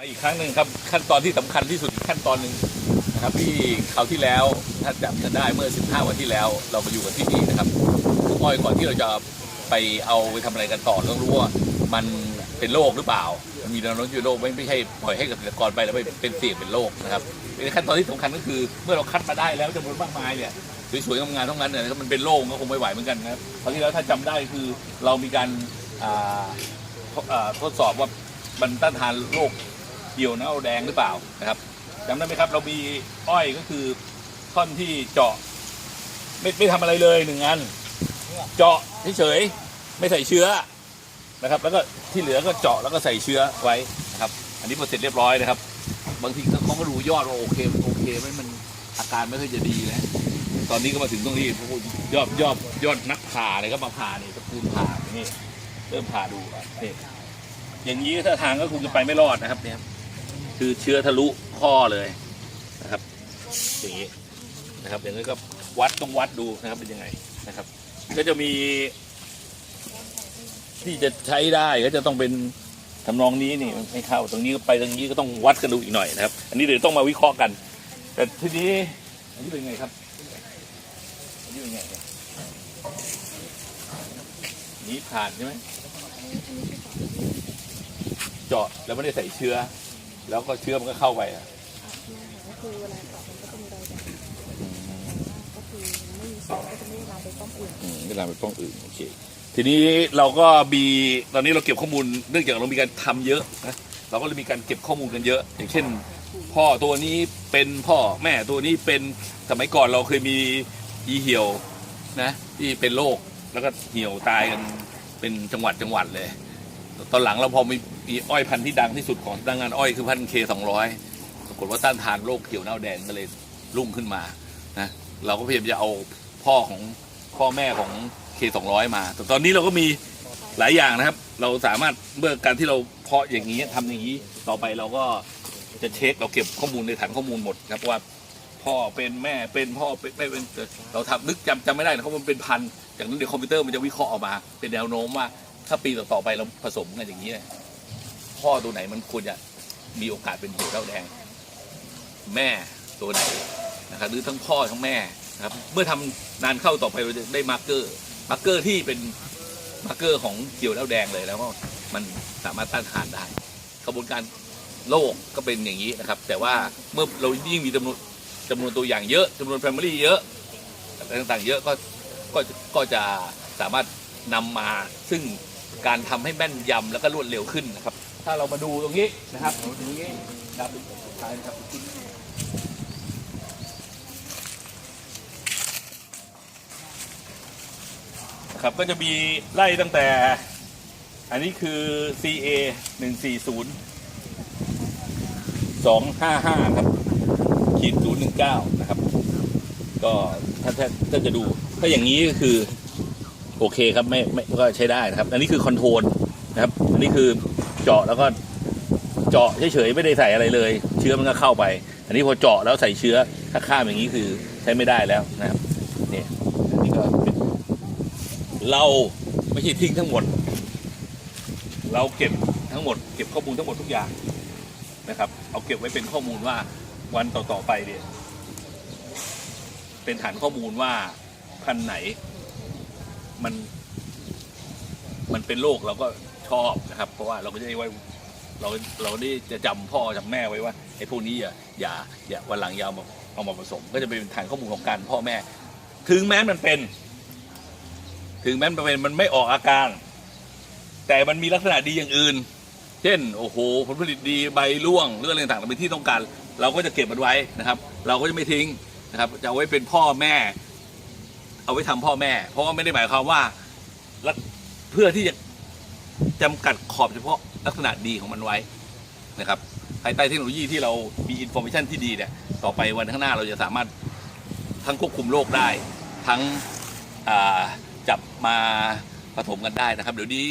ไปอีกครั้งหนึ่งครับขั้นตอนที่สำคัญที่สุดขั้นตอนหนึ่งนะครับที่คราวที่แล้วถ้าจำกันได้เมื่อ 15 วันที่แล้ว เรามาอยู่กันที่นี่นะครับทุกอ้อยก่อนที่เราจะไปเอาไปทำอะไรกันต่อต้องรู้ว่ามันเป็นโรคหรือเปล่า มันมีแนวโน้มจะเป็นโรคไม่ไม่ใช่ปล่อยให้เกษตรกรไปแล้วไปเป็นเสี่ยงเป็นโรคนะครับเป็นขั้นตอนที่สำคัญก็คือเมื่อเราคัดมาได้แล้วจำนวนมากมายเนี่ยสวยๆงามๆทั้งนั้นเนี่ยนะครับมันเป็นโรคก็คงไม่ไหวเหมือนกันนะครับคราวที่แล้วถ้าจำได้คือเรามีการอ่าทดสอบว่ามันต้านทานโรค เหี่ยวเน่าแดงหรือเปล่านะครับจำได้ไหมครับ เรามีอ้อยก็คือท่อนที่เจาะ ไม่ไม่ทำอะไรเลยหนึ่งอัน เจาะเฉยๆไม่ใส่เชื้อนะครับ แล้วก็ที่เหลือก็เจาะแล้วก็ใส่เชื้อไว้นะครับ อันนี้พอเสร็จเรียบร้อยนะครับ บางทีเขาก็ดูยอดว่าโอเคโอเคไหมมันอาการไม่ค่อยจะดีนะตอนนี้ก็มาถึงตรงนี้ยอดยอดยอดนักผ่าเลยก็มาผ่านี่ตะกูลผ่านี่เริ่มผ่าดูอะนี่อย่างนี้ถ้าทางก็คงจะไปไม่รอดนะครับเนี่ย คือเชื้อทะลุข้อเลยนะครับอย่างนี้นะครับอย่างนี้ก็วัดต้องวัดดูนะครับเป็นยังไงนะครับ ก็จะมีที่จะใช้ได้ก็จะต้องเป็นทำนองนี้นี่ไม่เข้าตรงนี้ก็ไปตรงนี้ก็ต้องวัดกันดูอีกหน่อยนะครับ อันนี้เดี๋ยวต้องมาวิเคราะห์กัน แต่ทีนี้อันนี้เป็นไงครับอันนี้เป็นไงนี่ผ่านใช่ไหมเจาะแล้วไม่ได้ใส่เชื้อ แล้วก็เชื้อมันก็เข้าไปอะก็คือเวลาเจาะมันก็จะมีรอยแดงก็คือไม่มีเชื้อก็จะไม่ได้ลามไปป้อมอื่นอืมไม่ลามไปป้องอื่นโอเคทีนี้เราก็มีตอนนี้เราเก็บข้อมูลเนื่องจากเรามีการทำเยอะนะเราก็เลยมีการเก็บข้อมูลกันเยอะ อย่างเช่น พ่อตัวนี้เป็นพ่อแม่ตัวนี้เป็นสมัยก่อนเราเคยมีอีเหี่ยวนะที่เป็นโรคแล้วก็เหี่ยวตายกันเป็นจังหวัดจังหวัดเลย ตอนหลังเราพอมีมีอ้อยพันธุ์ที่ดังที่สุดของดังงานอ้อยคือพันธุ์เคสองร้อยปรากฏว่าต้านทานโรคเขียวเน่าแดงก็เลยรุ่งขึ้นมานะเราก็พยายามจะเอาพ่อของพ่อแม่ของเคสองร้อยมาแต่ตอนนี้เราก็มีหลายอย่างนะครับ เราสามารถเมื่อการที่เราเพาะอย่างนี้ทำอย่างนี้ต่อไปเราก็จะเช็คเราเก็บข้อมูลในฐานข้อมูลหมดนะครับว่าพ่อเป็นแม่เป็นพ่อเป็นไม่เป็นเราทำนึกจำจำไม่ได้นะเพราะมันเป็นพันจากนั้นเดี๋ยวคอมพิวเตอร์มันจะวิเคราะห์ออกมา เป็นแนวโน้มว่า ถ้าปีต่อๆไปเราผสมกันอย่างนี้เนี่ยพ่อตัวไหนมันควรจะมีโอกาสเป็นเหี่ยวเล่าแดง แม่ตัวไหนนะครับหรือทั้งพ่อทั้งแม่นะครับ เมื่อทำนานเข้าต่อไปเราจะได้มาร์เกอร์มาร์เกอร์ที่เป็นมาร์เกอร์ของเหี่ยวเล่าแดงเลยแล้วก็มันสามารถต้านทานได้กระบวนการโรคก็เป็นอย่างนี้นะครับ แต่ว่าเมื่อเรายิ่งมีจำนวนจำนวนตัวอย่างเยอะจำนวนแฟมิลี่เยอะอะไรต่างๆเยอะก็ก็ก็จะสามารถนำมาซึ่ง การทำให้แม่นยำแล้วก็รวดเร็วขึ้นนะครับ ถ้าเรามาดูตรงนี้นะครับตรงนี้ครับสุดท้ายนะครับครับก็จะมีไล่ตั้งแต่ อันนี้คือ CA 140 255ครับขีด019 นะครับ ก็ถ้าถ้าถ้าจะดู ถ้าอย่างนี้ก็คือ โอเคครับไม่ไม่ก็ใช้ได้นะครับ อันนี้คือคอนโทรลนะครับ อันนี้คือเจาะแล้วก็เจาะเฉยๆไม่ได้ใส่อะไรเลย เชื้อมันก็เข้าไป อันนี้พอเจาะแล้วใส่เชื้อถ้าข้ามอย่างนี้คือใช้ไม่ได้แล้วนะครับเนี่ยอันนี้ก็เป็นเราไม่ใช่ทิ้งทั้งหมด เราเก็บทั้งหมดเก็บข้อมูลทั้งหมดทุกอย่างนะครับ เอาเก็บไว้เป็นข้อมูลว่าวันต่อๆไปเนี่ยเป็นฐานข้อมูลว่าพันไหน มัน มันเป็นโรคเราก็ชอบนะครับ เพราะว่าเราก็จะได้ไว้เราเราได้จะจำพ่อจำแม่ไว้ว่าไอ้พวกนี้อย่าอย่าอย่าวันหลังยาวมาเอามาผสม ก็จะเป็นฐานข้อมูลของการพ่อแม่ ถึงแม้มันเป็น ถึงแม้มันเป็นมันไม่ออกอาการ แต่มันมีลักษณะดีอย่างอื่น เช่น โอ้โห ผลผลิตดีใบร่วงเรื่องอะไรต่างๆเป็นที่ต้องการ เราก็จะเก็บมันไว้นะครับ เราก็จะไม่ทิ้งนะครับ จะเอาไว้เป็นพ่อแม่ เอาไว้ทำพ่อแม่ เพราะว่าไม่ได้หมายความว่าเพื่อที่จะจำกัดขอบเฉพาะลักษณะดีของมันไว้นะครับภายใต้เทคโนโลยีที่เรามีอินโฟมชันที่ดีเนี่ยต่อไปวันข้างหน้าเราจะสามารถทั้งควบคุมโรคได้ ทั้งจับมาผสมกันได้นะครับ เดี๋ยวนี้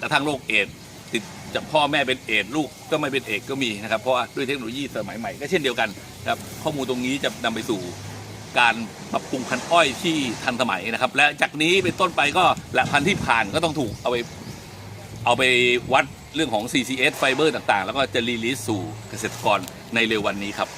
กระทั่งโรคเอดส์ติดจากพ่อแม่เป็นเอดส์ลูกก็ไม่เป็นเอดก็มีนะครับ เพราะด้วยเทคโนโลยีสมัยใหม่ก็เช่นเดียวกันครับข้อมูลตรงนี้จะนำไปสู่ การปรับปรุงพันธุ์อ้อยที่ทันสมัยนะครับ และจากนี้เป็นต้นไปก็และพันธุ์ที่ผ่านก็ต้องถูกเอาไปเอาไปวัดเรื่องของ CCS ไฟเบอร์ต่างๆ แล้วก็จะรีลิสสู่เกษตรกรในเร็ววันนี้ครับ